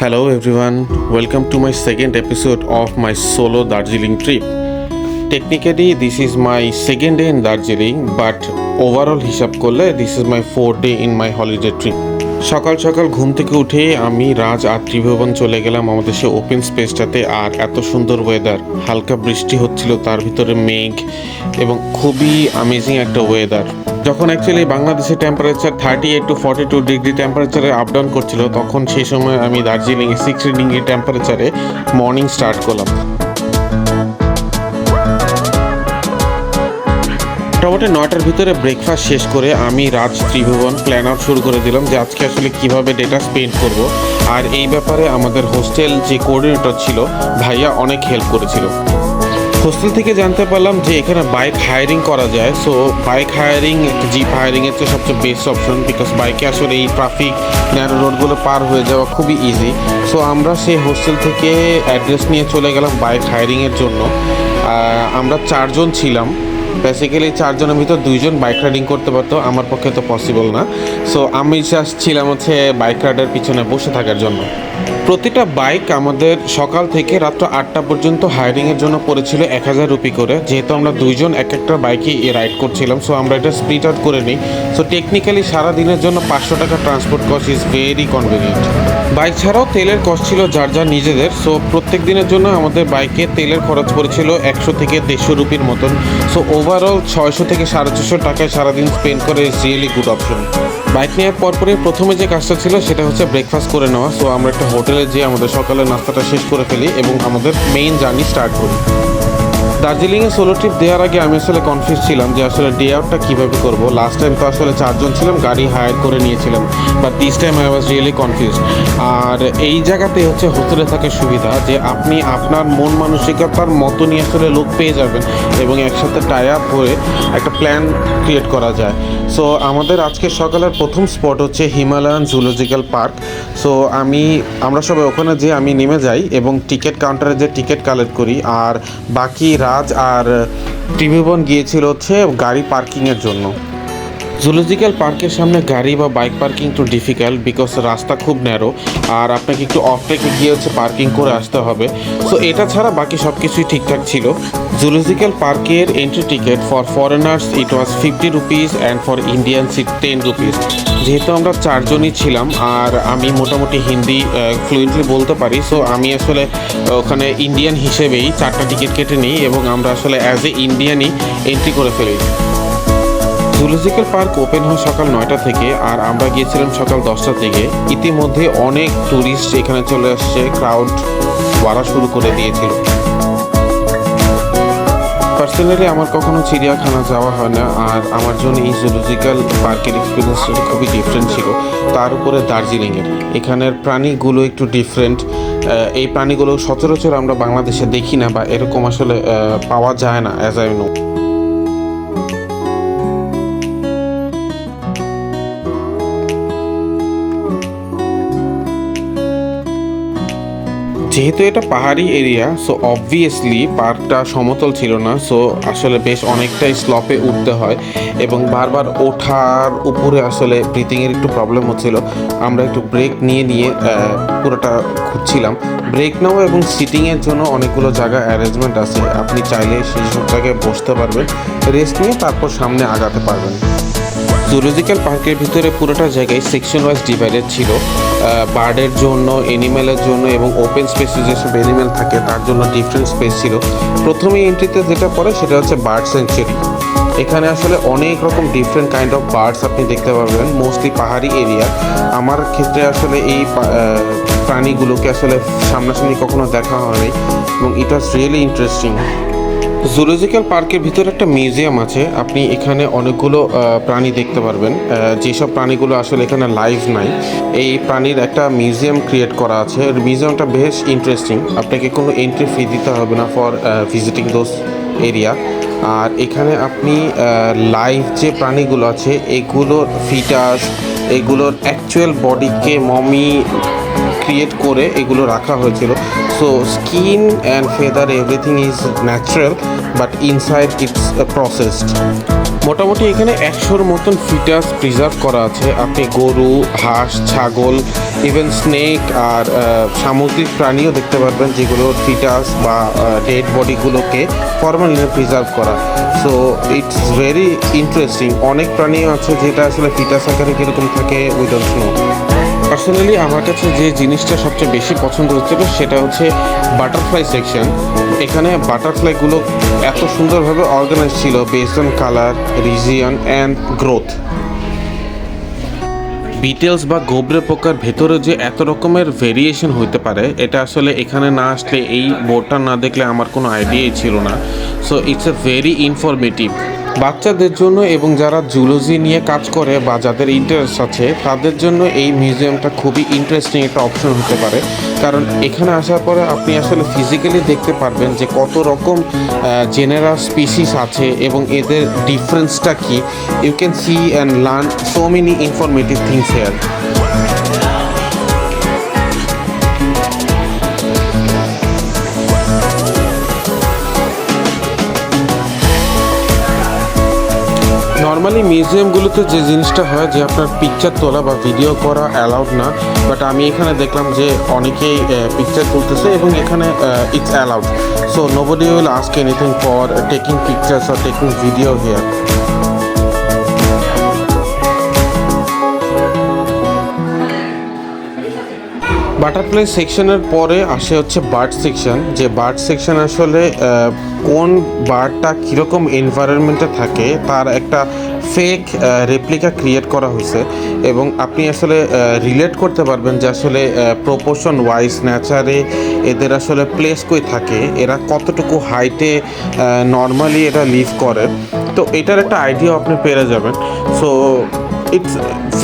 Hello everyone, welcome to my second episode of my solo Darjeeling trip. Technically, this is my second day in Darjeeling, but overall হিসাব করলে this is my fourth day in my holiday trip. সকাল সকাল ঘুম থেকে উঠে আমি রাজ আর ত্রিভুবন চলে গেলাম আমাদের সে ওপেন স্পেসটাতে আর এত সুন্দর ওয়েদার হালকা বৃষ্টি হচ্ছিল, তার ভিতরে মেঘ এবং খুবই অ্যামেজিং একটা ওয়েদার যখন অ্যাকচুয়ালি বাংলাদেশে temperature thirty eight to forty two degree টেম্পারেচারে আপ ডাউন করছিল, তখন সেই সময় আমি দার্জিলিংয়ে সিক্সটি ডিগ্রি টেম্পারেচারে মর্নিং স্টার্ট করলাম। মোটামুটি নয়টার ভিতরে ব্রেকফাস্ট শেষ করে আমি রাজ ত্রিভুবন প্ল্যান আউট শুরু করে দিলাম যে আজকে আসলে কীভাবে ডেটা স্পেন্ড করব। আর এই ব্যাপারে আমাদের হোস্টেল যে কোঅর্ডিনেটর ছিল, ভাইয়া অনেক হেল্প করেছিল। হোস্টেল থেকে জানতে পারলাম যে এখানে বাইক হায়ারিং করা যায়। সো বাইক হায়ারিং জিপ হায়ারিংয়ের তো সবচেয়ে বেস্ট অপশন বিকজ বাইকে আসলে এই ট্রাফিক ন্যারো রোডগুলো পার হয়ে যাওয়া খুবই ইজি সো আমরা সেই হোস্টেল থেকে অ্যাড্রেস নিয়ে চলে গেলাম বাইক হায়ারিংয়ের জন্য। আমরা চারজন ছিলাম। বেসিক্যালি চারজনের ভিতর দুইজন বাইক রাইডিং করতে পারতো। আমার পক্ষে তো পসিবল না। সো আমি জাস্ট ছিলাম হচ্ছে বাইক রাইডার পিছনে বসে থাকার জন্য। প্রতিটা বাইক আমাদের সকাল থেকে রাত্র আটটা পর্যন্ত হায়ারিংয়ের জন্য পড়েছিল এক হাজার রুপি করে। যেহেতু আমরা দুইজন এক একটা বাইকে রাইড করছিলাম সো আমরা এটা স্প্লিট আউট করে নিই। সো টেকনিক্যালি সারা দিনের জন্য পাঁচশো টাকা transport cost is very convenient bike ছাড়াও তেলের কস্ট ছিল যার যার নিজেদের সো প্রত্যেক দিনের জন্য আমাদের বাইকে তেলের খরচ পড়েছিল একশো থেকে দেড়শো রুপির মতন। সো ওভারঅল ছয়শো থেকে সাড়ে ছশো টাকায় সারাদিন স্পেন্ড করে is really good option bike নেওয়ার পরপরই প্রথমে যে কাজটা ছিল সেটা হচ্ছে ব্রেকফাস্ট করে নেওয়া। সো আমরা একটা হোটেলে যেয়ে আমাদের সকালের নাস্তাটা শেষ করে ফেলি এবং আমাদের মেইন জার্নি স্টার্ট করি। দার্জিলিংয়ে সোলো ট্রিপ দেওয়ার আগে আমি আসলে কনফিউজ ছিলাম যে আসলে ডে আউটটা কীভাবে করব। লাস্ট টাইম তো আসলে চারজন ছিলাম, গাড়ি হায়ার করে নিয়েছিলাম। But this time I was really confuse আর এই জায়গাতে হচ্ছে হোটেলে থাকার সুবিধা যে আপনি আপনার মন মানসিকতার মতনই আসলে লোক পেয়ে যাবেন এবং একসাথে টাই আপ হয়ে একটা প্ল্যান ক্রিয়েট করা যায়। সো আমাদের আজকে সকালের প্রথম স্পট হচ্ছে হিমালয়ান জুলজিক্যাল পার্ক সো আমি, আমরা সবাই ওখানে যে আমি নেমে যাই এবং টিকিট কাউন্টারে যে টিকিট কালেক্ট করি। আর বাকি রাজ আর ত্রিভুবন গিয়েছিল হচ্ছে গাড়ি পার্কিংয়ের জন্য। জুলজিক্যাল পার্কের সামনে গাড়ি বা বাইক পার্কিং একটু ডিফিকাল্ট বিকজ রাস্তা খুব ন্যারো আর আপনাকে একটু অফ টেকে গিয়ে হচ্ছে পার্কিং করে আসতে হবে। সো এটা ছাড়া বাকি সব কিছুই ঠিকঠাক ছিল। জুলজিক্যাল পার্কের entry ticket for foreigners it was fifty rupees and for Indians it ten rupees যেহেতু আমরা চারজনই ছিলাম আর আমি মোটামুটি হিন্দি ফ্লুয়েন্টলি বলতে পারি সো আমি আসলে ওখানে ইন্ডিয়ান হিসেবেই চারটা টিকিট কেটে নিই এবং আমরা আসলে অ্যাজ এ ইন্ডিয়ানই এন্ট্রি করে ফেলি। জুলজিক্যাল পার্ক ওপেন হয় সকাল নয়টা থেকে আর আমরা গিয়েছিলাম সকাল দশটা থেকে ইতিমধ্যে অনেক ট্যুরিস্ট এখানে চলে আসছে, ক্রাউড বাড়া শুরু করে দিয়েছিল। পার্সোনালি আমার কখনো চিড়িয়াখানা যাওয়া হয় না আর আমার জন্য এই জুলজিক্যাল পার্কের এক্সপিরিয়েন্সটা খুবই ডিফারেন্ট ছিল। তার উপরে দার্জিলিংয়ের। এখানের প্রাণীগুলো একটু ডিফারেন্ট এই প্রাণীগুলো সচরাচর আমরা বাংলাদেশে দেখি না বা এরকম আসলে পাওয়া যায় না অ্যাজ আই নো যেহেতু এটা পাহাড়ি এরিয়া সো অবভিয়াসলি পার্কটা সমতল ছিল না সো আসলে বেশ অনেকটাই স্লপে উঠতে হয় এবং বারবার ওঠার উপরে আসলে ব্রিথিংয়ের একটু প্রবলেম হচ্ছিল। আমরা একটু ব্রেক নিয়ে নিয়ে পুরোটা ঘুরছিলাম ব্রেক নেওয়া এবং সিটিংয়ের জন্য অনেকগুলো জায়গা অ্যারেঞ্জমেন্ট আছে। আপনি চাইলে সেই সব জায়গায় বসতে পারবেন রেস্ট নিয়ে তারপর সামনে আগাতে পারবেন। জুলজিক্যাল পার্কের ভিতরে পুরোটা জায়গায় সেকশন ওয়াইজ ডিভাইডেড ছিল। বার্ডের জন্য এনিম্যালের জন্য এবং ওপেন স্পেসে যেসব এনিম্যাল থাকে, তার জন্য ডিফারেন্ট স্পেস ছিল। প্রথমে এন্ট্রিতে যেটা পড়ে, সেটা হচ্ছে বার্ড সেঞ্চুরি এখানে আসলে অনেক রকম ডিফারেন্ট কাইন্ড অফ বার্ডস আপনি দেখতে পাবেন মোস্টলি পাহাড়ি এরিয়া আমার ক্ষেত্রে আসলে এই প্রাণীগুলোকে আসলে সামনাসামনি কখনো দেখা হয়নি এবং it was really interesting zoological পার্কের ভিতরে একটা মিউজিয়াম আছে, আপনি এখানে অনেকগুলো প্রাণী দেখতে পারবেন। যেসব প্রাণীগুলো আসলে এখানে লাইভ নাই, এই প্রাণীর একটা মিউজিয়াম ক্রিয়েট করা আছে। মিউজিয়ামটা বেশ ইন্টারেস্টিং আপনাকে কোনো এন্ট্রি ফি দিতে হবে না ফর ভিজিটিং দোজ এরিয়া আর এখানে আপনি লাইভ যে প্রাণীগুলো আছে এগুলোর ফিটাস এগুলোর অ্যাকচুয়াল বডিকে মমি ক্রিয়েট করে এগুলো রাখা হয়েছিল। So skin and feather everything is natural but inside it's processed মোটামুটি এখানে একশোর মতন ফিটাস প্রিজার্ভ করা আছে। আপনি গরু, হাঁস, ছাগল ইভেন স্নেক আর সামুদ্রিক প্রাণীও দেখতে পারবেন যেগুলো ফিটাস বা ডেড বডিগুলোকে ফরমালিনে প্রিজার্ভ করা। সো ইটস ভেরি ইন্টারেস্টিং অনেক প্রাণী আছে যেটা আসলে ফিটাস আকারে কীরকম থাকে উই ডোন্ট নো পার্সোনালি আমার কাছে যে জিনিসটা সবচেয়ে বেশি পছন্দ হচ্ছিল সেটা হচ্ছে বাটারফ্লাই সেকশন এখানে বাটারফ্লাইগুলো এত সুন্দরভাবে অর্গানাইজ ছিল based on colour region and growth beetles বা গোবরে পোকার ভেতরে যে এত রকমের ভেরিয়েশন হইতে পারে, এটা আসলে এখানে না আসলে এই বোর্ডটা না দেখলে আমার কোনো আইডিয়াই ছিল না। So it's a very informative বাচ্চাদের জন্য এবং যারা জুলজি নিয়ে কাজ করে বা যাদের ইন্টারেস্ট আছে, তাদের জন্য এই মিউজিয়ামটা খুবই ইন্টারেস্টিং একটা অপশন হতে পারে। কারণ এখানে আসার পরে আপনি আসলে ফিজিক্যালি দেখতে পারবেন যে কত রকম জেনেরা স্পিসিস আছে এবং এদের ডিফারেন্সটা কি। You can see and learn so many informative things here মিউজিয়ামগুলোতে যে জিনিসটা হয় যে আপনার পিকচার তোলা বা ভিডিও করা অ্যালাউড না বাট আমি এখানে দেখলাম যে অনেকেই পিকচার তুলতেছে এবং এখানে it's allowed so nobody will ask anything for taking pictures or taking video here butterfly সেকশনের পরে আসে হচ্ছে বার্ড সেকশন। যে বার্ড সেকশন আসলে কোন বার্ডটা কীরকম এনভায়রনমেন্টে থাকে, তার একটা ফেক রেপ্লিকা ক্রিয়েট করা হয়েছে। এবং আপনি আসলে রিলেট করতে পারবেন যে আসলে প্রপোর্শন ওয়াইজ নেচারে এদের আসলে প্লেস কই থাকে, এরা কতটুকু হাইটে নর্মালি এটা লিভ করে। তো এটার একটা আইডিয়া আপনি পেরে যাবেন। So it's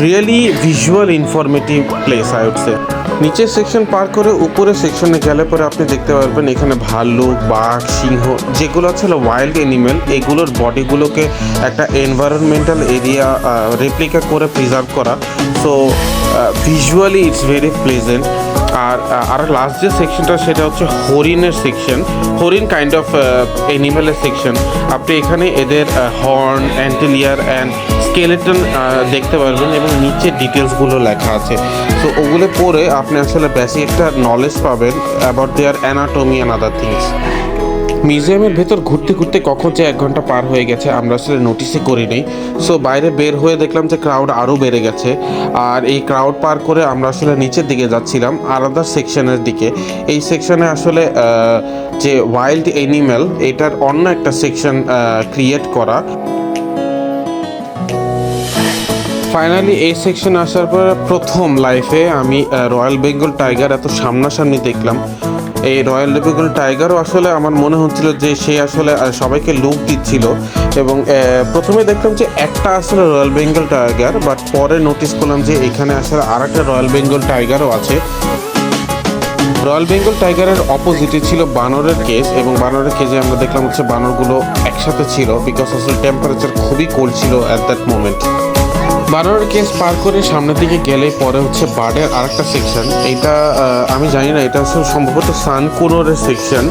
really visual informative place I would say নিচের সেকশন পার করে উপরের সেকশনে গেলে পরে আপনি দেখতে পারবেন এখানে ভাল্লুক, বাঘ, সিংহ যেগুলো ছিল ওয়াইল্ড এনিম্যাল এগুলোর বডিগুলোকে একটা এনভায়রনমেন্টাল এরিয়া রেপ্লিকা করে প্রিজার্ভ করা। So visually it's very pleasant আর আর লাস্ট যে সেকশনটা সেটা হচ্ছে হরিণের সেকশন হরিণ কাইন্ড অফ অ্যানিমেলের সেকশন আপনি এখানে এদের হর্ন অ্যান্টিলিয়ার অ্যান্ড স্কেলেটন দেখতে পারবেন এবং নিচে ডিটেলসগুলো লেখা আছে। তো ওগুলো পড়ে আপনি আসলে বেশি একটা নলেজ পাবেন about their anatomy and other things মিউজিয়ামের ভেতর ঘুরতে ঘুরতে কখন যে এক ঘণ্টা পার হয়ে গেছে, আমরা আসলে নোটিসই করিনি। সো বাইরে বের হয়ে দেখলাম যে ক্রাউড আরও বেড়ে গেছে। আর এই ক্রাউড পার করে আমরা আসলে নিচের দিকে যাচ্ছিলাম আলাদা সেকশনের দিকে। এই সেকশনে আসলে যে ওয়াইল্ড অ্যানিম্যাল এটার অন্য একটা সেকশন ক্রিয়েট করা। ফাইনালি এই সেকশন আসার পর প্রথম লাইফে আমি রয়্যাল বেঙ্গল টাইগার এত সামনাসামনি দেখলাম। এই রয়্যাল বেঙ্গল টাইগারও আসলে আমার মনে হচ্ছিল যে সে আসলে সবাইকে লুক দিচ্ছিল। এবং প্রথমে দেখলাম যে একটা আসলে রয়্যাল বেঙ্গল টাইগার, বাট পরে নোটিস করলাম যে এখানে আসলে আর একটা রয়্যাল বেঙ্গল টাইগারও আছে। রয়্যাল বেঙ্গল টাইগারের অপোজিটে ছিল বানরের কেস এবং বানরের কেজে আমরা দেখলাম হচ্ছে বানরগুলো একসাথে ছিল বিকজ আসলে টেম্পারেচার খুবই কোল্ড ছিল অ্যাট দ্যাট মোমেন্ট বানরের কেস পার করে সামনের দিকে গেলে পরে হচ্ছে বার্ডের আরেকটা সেকশন এইটা আমি জানি না, এটা হচ্ছে সম্ভবত সানকুনোরের সেকশন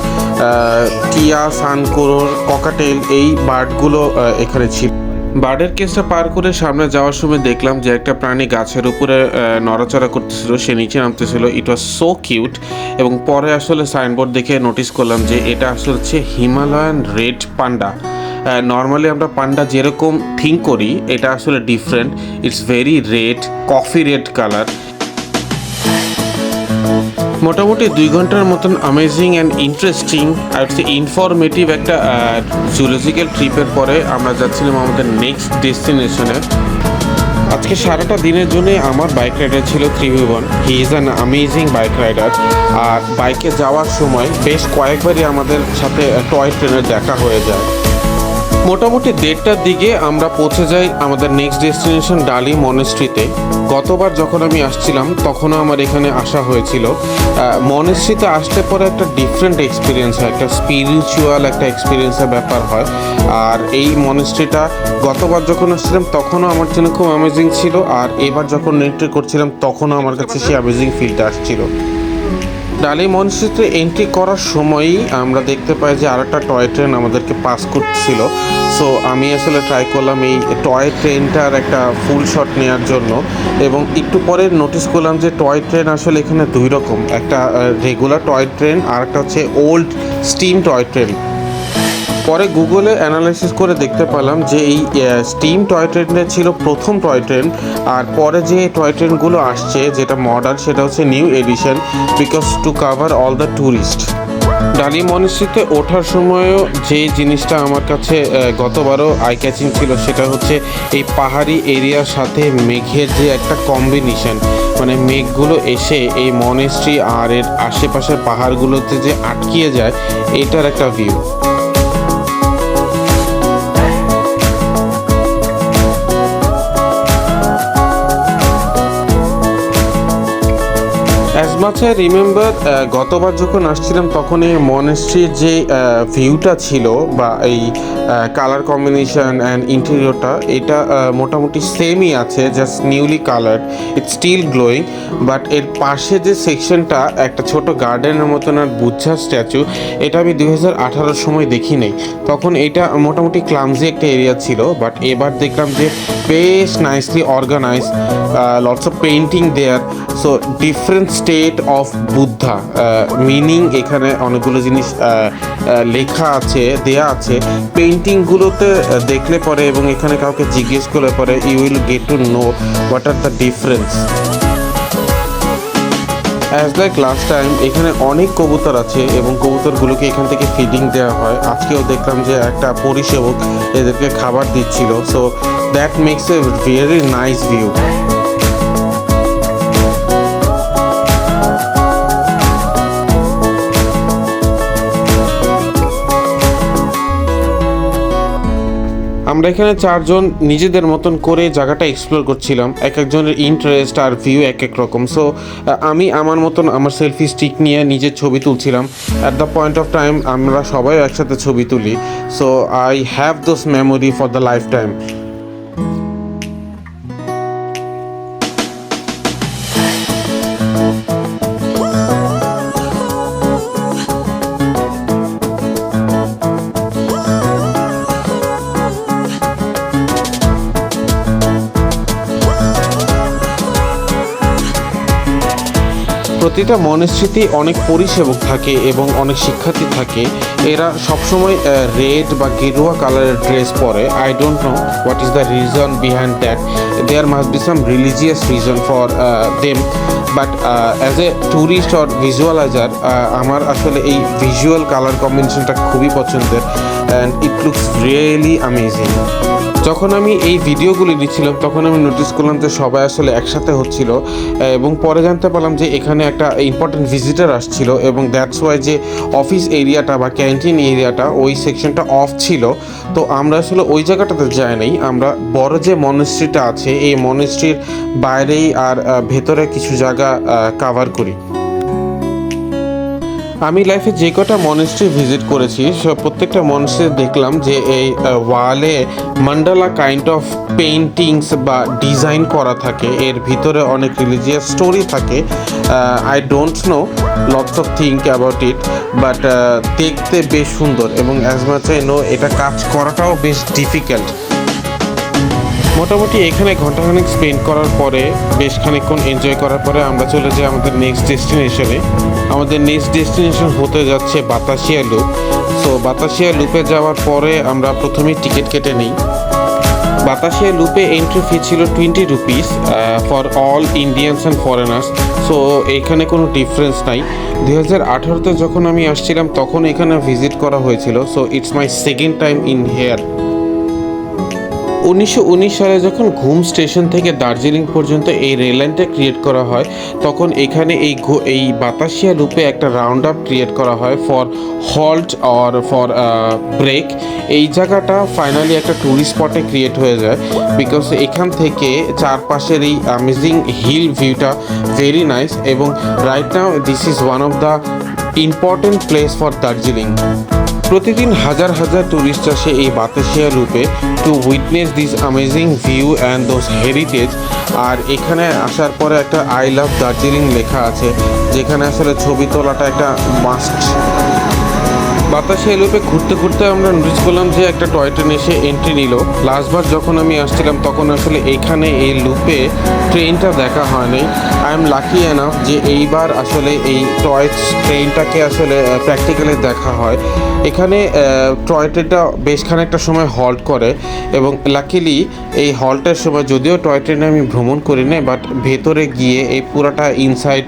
টিয়া সানকুনোর ককাটেল, এই বার্ডগুলো এখানে ছিল। বার্ডের কেসটা পার করে সামনে যাওয়ার সময় দেখলাম যে একটা প্রাণী গাছের উপরে নড়াচড়া করতেছিল, সে নিচে নামতেছিল। ইট ওয়াজ সো কিউট এবং পরে আসলে সাইনবোর্ড দেখে নোটিস করলাম যে এটা আসলে হচ্ছে হিমালয়ান রেড পান্ডা। নর্মালি আমরা পান্ডা যেরকম থিঙ্ক করি, এটা আসলে different it's very red coffee red colour মোটামুটি দুই ঘণ্টার মতন অ্যামেজিং অ্যান্ড ইন্টারেস্টিং আর হচ্ছে ইনফরমেটিভ একটা জুলজিক্যাল ট্রিপের পরে আমরা যাচ্ছিলাম আমাদের নেক্সট ডেস্টিনেশনে আজকে সারাটা দিনের জন্য আমার বাইক রাইডার ছিল Tribhuvan. He is an amazing bike rider আর বাইকে যাওয়ার সময় বেশ কয়েকবারই আমাদের সাথে টয় ট্রেনের দেখা হয়ে যায়। মোটামুটি দেড়টার দিকে আমরা পৌঁছে যাই আমাদের নেক্সট ডেস্টিনেশন ডালি মনেস্ট্রিতে গতবার যখন আমি আসছিলাম, তখনও আমার এখানে আসা হয়েছিল। মনেস্ট্রিতে আসলে পরে একটা ডিফারেন্ট এক্সপিরিয়েন্স হয়, একটা স্পিরিচুয়াল একটা এক্সপিরিয়েন্সের ব্যাপার হয়। আর এই মনেস্ট্রিটা গতবার যখন আসছিলাম, তখনও আমার জন্য খুব অ্যামেজিং ছিল। আর এবার যখন এন্ট্রি করছিলাম, তখনও আমার কাছে সেই অ্যামেজিং ফিলটা আসছিল। ডালি মনস্ট্রিতে এন্ট্রি করার সময়ই আমরা দেখতে পাই যে আরেকটা টয় ট্রেন আমাদেরকে পাস করছিল। সো আমি আসলে ট্রাই করলাম এই টয় ট্রেনটার একটা ফুল শট নেওয়ার জন্য এবং একটু পরে নোটিস করলাম যে টয় ট্রেন আসলে এখানে দুই রকম। একটা রেগুলার টয় ট্রেন আর একটা হচ্ছে ওল্ড স্টিম টয় ট্রেন পরে গুগলে অ্যানালাইসিস করে দেখতে পেলাম যে এই স্টিম টয় ট্রেনটা ছিল প্রথম টয় ট্রেন, আর পরে যে টয় ট্রেনগুলো আসছে, যেটা মডার্ন সেটা হচ্ছে new edition because to cover all the tourist Dali মনিস্ট্রিতে ওঠার সময়ও যে জিনিসটা আমার কাছে গতবারও আই ক্যাচিং ছিল, সেটা হচ্ছে এই পাহাড়ি এরিয়ার সাথে মেঘের যে একটা কম্বিনেশন মানে মেঘগুলো এসে এই মনেস্ট্রি আর এর আশেপাশের পাহাড়গুলোতে যে আটকিয়ে যায়, এটার একটা ভিউ আই রিমেম্বার গতবার যখন আসছিলাম তখন এই মনেস্ট্রির যে ভিউটা ছিল বা এই কালার কম্বিনেশন অ্যান্ড ইন্টেরিয়রটা এটা মোটামুটি সেমই আছে just newly colour it's still glowing but এর পাশে যে সেকশনটা একটা ছোট গার্ডেনের মতন আর বুচ্ছা স্ট্যাচু এটা আমি দুই হাজার আঠারোর সময় দেখি নাই। তখন এটা মোটামুটি ক্লামজি একটা এরিয়া ছিল বাট এবার দেখলাম যে বেশ nicely organise lots of painting there so different state of Buddha meaning এখানে অনেকগুলো জিনিস আহ, আহ, লেখা আছে দেয়া আছে। পেন্টিংগুলোতে দেখলে পরে এবং এখানে কাউকে জিজ্ঞেস করলে পরে you will get to know what are the difference as like last time এখানে অনেক কবুতর আছে এবং কবুতরগুলোকে এখান থেকে ফিডিং দেওয়া হয়। আজকেও দেখলাম যে একটা পরিষেবক এদেরকে খাবার দিচ্ছিল। So that makes a very nice view আমরা এখানে চারজন নিজেদের মতন করে জায়গাটা এক্সপ্লোর করছিলাম। এক একজনের ইন্টারেস্ট আর ভিউ এক এক রকম। সো আমি আমার মতন আমার সেলফি স্টিক নিয়ে নিজের ছবি তুলছিলাম। At the point of time আমরা সবাই একসাথে ছবি তুলি। So I have those memory for the lifetime প্রতিটা মনেস্ট্রিতে অনেক পরিষেবক থাকে এবং অনেক শিক্ষার্থী থাকে। এরা সবসময় রেড বা গেরুয়া কালারের ড্রেস পরে। I don't know what is the reason behind that there must be some religious reason for them but as a tourist or visualiser আমার আসলে এই ভিজুয়াল কালার কম্বিনেশনটা খুবই পছন্দের। And it looks really amazing যখন আমি এই ভিডিওগুলি নিচ্ছিলাম তখন আমি নোটিস করলাম যে সবাই আসলে একসাথে হচ্ছিল, এবং পরে জানতে পারলাম যে এখানে একটা ইম্পর্টেন্ট ভিজিটার আসছিল, এবং দ্যাটস ওয়াই যে অফিস এরিয়াটা বা ক্যান্টিন এরিয়াটা ওই সেকশনটা অফ ছিল। তো আমরা আসলে ওই জায়গাটাতে যাই নাই। আমরা বড় যে মনেস্ট্রিটা আছে, এই মনেস্ট্রির বাইরেই আর ভেতরে কিছু জায়গা কাভার করি। আমি লাইফে যে কটা মনেস্ট্রি ভিজিট করেছি সব প্রত্যেকটা মনেস্ট্রি দেখলাম যে এই ওয়ালে মান্ডালা কাইন্ড অফ পেইন্টিংস বা ডিজাইন করা থাকে। এর ভিতরে অনেক রিলিজিয়াস স্টোরি থাকে। I don't know lots of think about it but দেখতে বেশ সুন্দর এবং অ্যাজ মাচ আই নো এটা কাজ করাটাও বেশ ডিফিকাল্ট মোটামুটি এখানে ঘন্টাখানেক স্পেন্ড করার পরে, বেশ খানিকক্ষণ এনজয় করার পরে আমরা চলে যাই আমাদের নেক্সট ডেস্টিনেশনে আমাদের নেক্সট ডেস্টিনেশন হতে যাচ্ছে বাতাসিয়া লুপ সো বাতাসিয়া লুপে যাওয়ার পরে আমরা প্রথমেই টিকিট কেটে নিই। বাতাসিয়া লুপে এন্ট্রি ফি ছিল twenty rupees for all Indians and foreigners so এখানে কোনো ডিফারেন্স নাই। দু হাজার আঠারোতে যখন আমি আসছিলাম, তখন এখানে ভিজিট করা হয়েছিল। So it's my second time in here উনিশশো উনিশ সালে যখন ঘুম স্টেশন থেকে দার্জিলিং পর্যন্ত এই রেল লাইনটা ক্রিয়েট করা হয়, তখন এখানে এই এই বাতাসিয়া রূপে একটা রাউন্ড আপ ক্রিয়েট করা হয় for halt or for break এই জায়গাটা ফাইনালি একটা ট্যুরিস্ট স্পটে ক্রিয়েট হয়ে যায় বিকজ এখান থেকে চারপাশের এই অ্যামেজিং হিল ভিউটা ভেরি নাইস এবং right now this is one of the important place for Darjeeling. প্রতিদিন হাজার হাজার টুরিস্ট আসে এই বাতাসিয়া রূপে to witness this amazing view and those heritage আর এখানে আসার পরে একটা আই লাভ দার্জিলিং লেখা আছে, যেখানে আসলে ছবি তোলাটা একটা মাস্ট বাতাসিয়া লুপে ঘুরতে ঘুরতে আমরা নোটিস করলাম যে একটা টয় ট্রেন এসে এন্ট্রি নিল। লাস্টবার যখন আমি আসছিলাম, তখন আসলে এখানে এই লুপে ট্রেনটা দেখা হয়নি। আই এম লাকি এনাফ যে এইবার আসলে এই টয় ট্রেনটাকে আসলে প্র্যাকটিক্যালি দেখা হয়। এখানে টয় ট্রেনটা বেশ খানিকটা সময় হল্ট করে এবং লাকিলি এই হল্টের সময় যদিও টয় ট্রেনে আমি ভ্রমণ করি না বাট ভেতরে গিয়ে এই পুরাটা ইনসাইড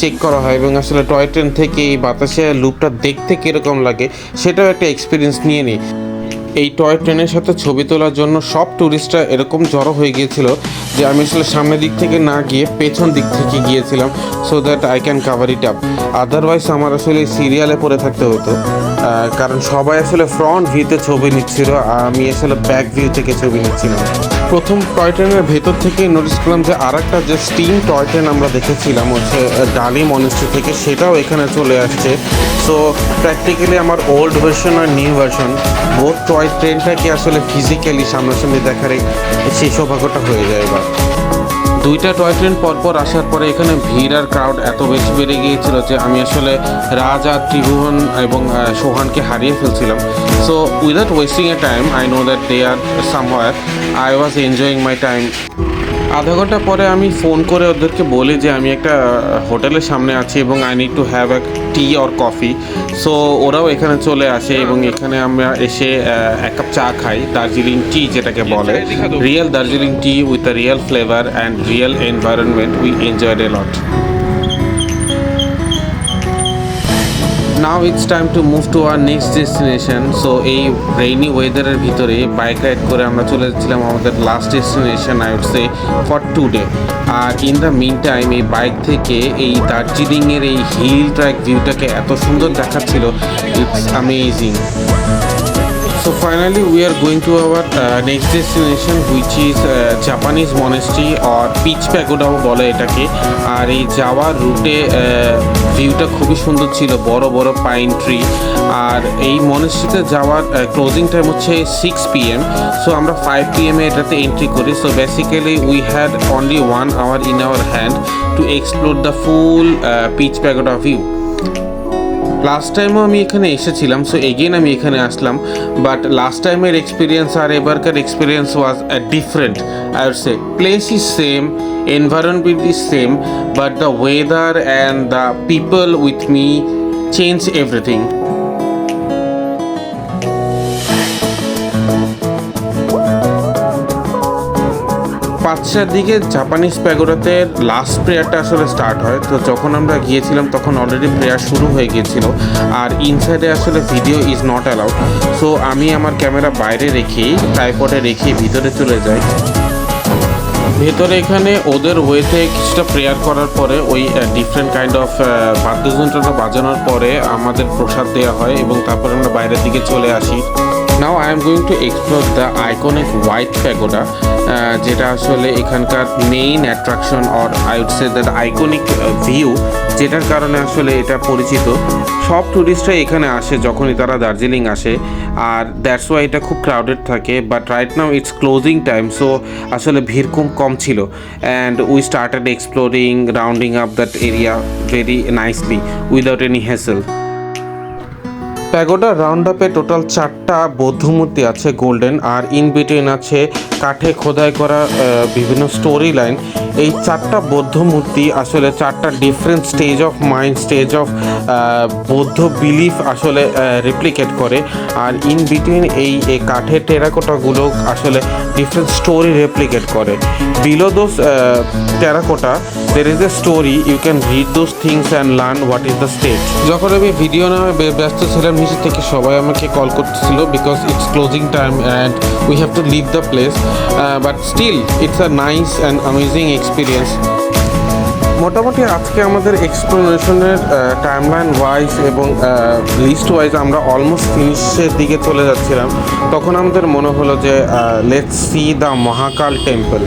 চেক করা হয় এবং আসলে টয় ট্রেন থেকে এই বাতাসে লুপটা দেখতে কীরকম লাগে, সেটাও একটা এক্সপিরিয়েন্স নিয়ে নিই। এই টয় ট্রেনের সাথে ছবি তোলার জন্য সব ট্যুরিস্টরা এরকম জড়ো হয়ে গিয়েছিল যে আমি আসলে সামনের দিক থেকে না গিয়ে পেছন দিক থেকে গিয়েছিলাম so that I can cover it up otherwise আমার আসলে সিরিয়ালে পড়ে থাকতে হতো। কারণ সবাই আসলে ফ্রন্ট ভিউতে ছবি নিচ্ছিল আর আমি আসলে ব্যাক ভিউ থেকে ছবি নিচ্ছিলাম। প্রথম টয় ট্রেনের ভেতর থেকে নোটিস করলাম যে আর একটা যে স্টিম টয় ট্রেন আমরা দেখেছিলাম, হচ্ছে ডালি মনেস্ট্রি থেকে, সেটাও এখানে চলে আসছে। সো প্র্যাকটিক্যালি আমার ওল্ড ভার্সন আর নিউ ভার্সন বোথ টয় ট্রেনটাকে আসলে ফিজিক্যালি সামনাসামনি দেখার সেই সৌভাগ্যটা হয়ে যায় এবার। দুইটা টয় ট্রেন পরপর আসার পরে এখানে ভিড় আর ক্রাউড এত বেশি বেড়ে গিয়েছিল যে আমি আসলে রাজ আর ত্রিভুবন এবং সোহানকে হারিয়ে ফেলছিলাম। So without wasting a time I know that they are somewhere I was enjoying my time আধা ঘণ্টা পরে আমি ফোন করে ওদেরকে বলি যে আমি একটা হোটেলের সামনে আছি এবং I need to have a tea or coffee so ওরাও এখানে চলে আসে এবং এখানে আমরা এসে এক কাপ চা খাই দার্জিলিং টি যেটাকে বলে। Real Darjeeling tea with a real flavour and real environment we enjoyed a lot now it's time to move to our next destination so এই রেইনি ওয়েদারের ভিতরে বাইক রাইড করে আমরা চলে যাচ্ছিলাম আমাদের last destination I would say for today R in the mean time এই bike থেকে এই দার্জিলিংয়ের এই হিল ট্র্যাক ভিউটাকে এত সুন্দর দেখাচ্ছিল it's amazing So finally, we are going to our uh, next destination, which is uh, Japanese monastery or peace প্যাগোডাও বলে এটাকে। আর এই যাওয়ার রুটে ভিউটা খুবই সুন্দর ছিল বড় বড় পাইন ট্রি আর এই মনেস্ট্রিতে যাওয়ার ক্লোজিং টাইম হচ্ছে সিক্স পি এম সো আমরা ফাইভ পি এম এটাতে এন্ট্রি করি। So basically we had only one hour in our hand to explore the full peace pagoda view last টাইমও আমি এখানে এসেছিলাম সো এগেন আমি এখানে আসলাম বাট লাস্ট টাইমের এক্সপিরিয়েন্স আর এবারকার experience was different I would say place is same environment is same but the weather and the people with me change everything পাঁচটার দিকে জাপানিজ প্যাগোডাতে লাস্ট প্রেয়ারটা আসলে স্টার্ট হয়। তো যখন আমরা গিয়েছিলাম, তখন অলরেডি প্রেয়ার শুরু হয়ে গিয়েছিল। আর ইনসাইডে আসলে video is not allowed so আমি আমার ক্যামেরা বাইরে রেখেই ট্রাইপডে রেখে ভিতরে চলে যাই। ভেতরে এখানে ওদের ওয়েতে কিছুটা প্রেয়ার করার পরে, ওই ডিফারেন্ট কাইন্ড অফ বাদ্যযন্ত্রটা বাজানোর পরে আমাদের প্রসাদ দেওয়া হয় এবং তারপরে আমরা বাইরের দিকে চলে আসি। Now I am going to explore the iconic white pagoda যেটা আসলে এখানকার main attraction or I would say that iconic view যেটার কারণে আসলে এটা পরিচিত। সব ট্যুরিস্টরা এখানে আসে যখনই তারা দার্জিলিং আসে, আর দ্যাটস ওয়াই এটা খুব ক্রাউডেড থাকে but right now it's closing time so আসলে ভিড় খুব কম ছিল। And we started exploring rounding up that area very nicely without any hassle pagoda round আপে টোটাল চারটা বৌদ্ধ মূর্তি আছে, গোল্ডেন, আর ইন বিটুইন আছে কাঠে খোদাই করা বিভিন্ন স্টোরি লাইন এই চারটা বৌদ্ধ মূর্তি আসলে চারটা different stage of mind stage of বৌদ্ধ বিলিফ আসলে রিপ্লিকেট করে। আর ইন বিটুইন এই কাঠের টেরাকোটাগুলো আসলে ডিফারেন্ট স্টোরি রেপ্লিকেট করে। Below those uh, terracotta there is a story you can read those things and learn what is the state. যখন আমি ভিডিও বে- ব্যস্ত ছিলাম নিচে থেকে সবাই আমাকে কল করতেছিল because it's closing time and we have to leave the place but still it's a nice and amazing experience মোটামুটি আজকে আমাদের এক্সপ্লোরেশনের টাইমলাইন ওয়াইজ এবং লিস্ট ওয়াইজ আমরা অলমোস্ট ফিনিশের দিকে চলে যাচ্ছিলাম। তখন আমাদের মনে হলো যে let's see the Mahakal temple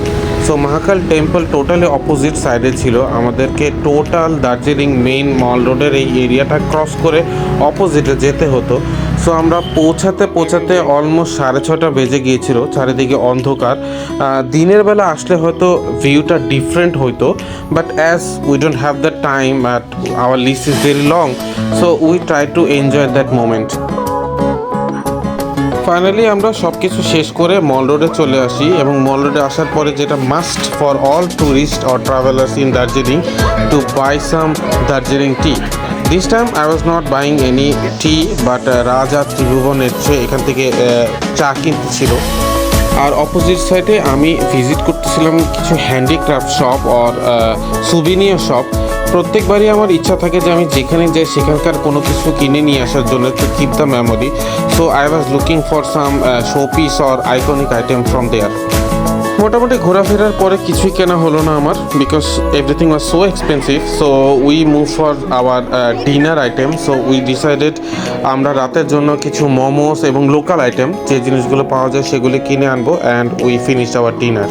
so Mahakal temple totally opposite সাইডে ছিল। আমাদেরকে টোটাল দার্জিলিং মেইন মল রোডের এই এরিয়াটা ক্রস করে অপোজিটে যেতে হতো। সো আমরা পৌঁছাতে পৌঁছাতে অলমোস্ট সাড়ে ছটা বেজে গিয়েছিল, চারিদিকে অন্ধকার। দিনের বেলা আসলে হয়তো ভিউটা ডিফারেন্ট হইতো but as we don't have the time at our list is very long so we try to enjoy that moment finally আমরা সব কিছু শেষ করে মল রোডে চলে আসি এবং মল রোডে আসার পরে যেটা must for all tourist or travellers in Darjeeling to buy some Darjeeling tea this time I was not buying any tea but Raja Tribhuvan এসছে এখান থেকে আহ, চা কিনতে ছিল আর অপোজিট সাইডে আমি ভিজিট করতেছিলাম কিছু handicraft shop or souvenir shop প্রত্যেকবারই আমার ইচ্ছা থাকে যে আমি যেখানে যাই, সেখানকার কোনো কিছু কিনে নিয়ে আসার জন্য to keep the memory so I was looking for some showpiece or iconic item from there মোটামুটি ঘোরাফেরার পরে কিছুই কেনা হলো না আমার because everything was so expensive so we move for our dinner item so we decided আমরা রাতের জন্য কিছু মোমোস এবং লোকাল আইটেম যে জিনিসগুলো পাওয়া যায় সেগুলি কিনে আনব and we finish our dinner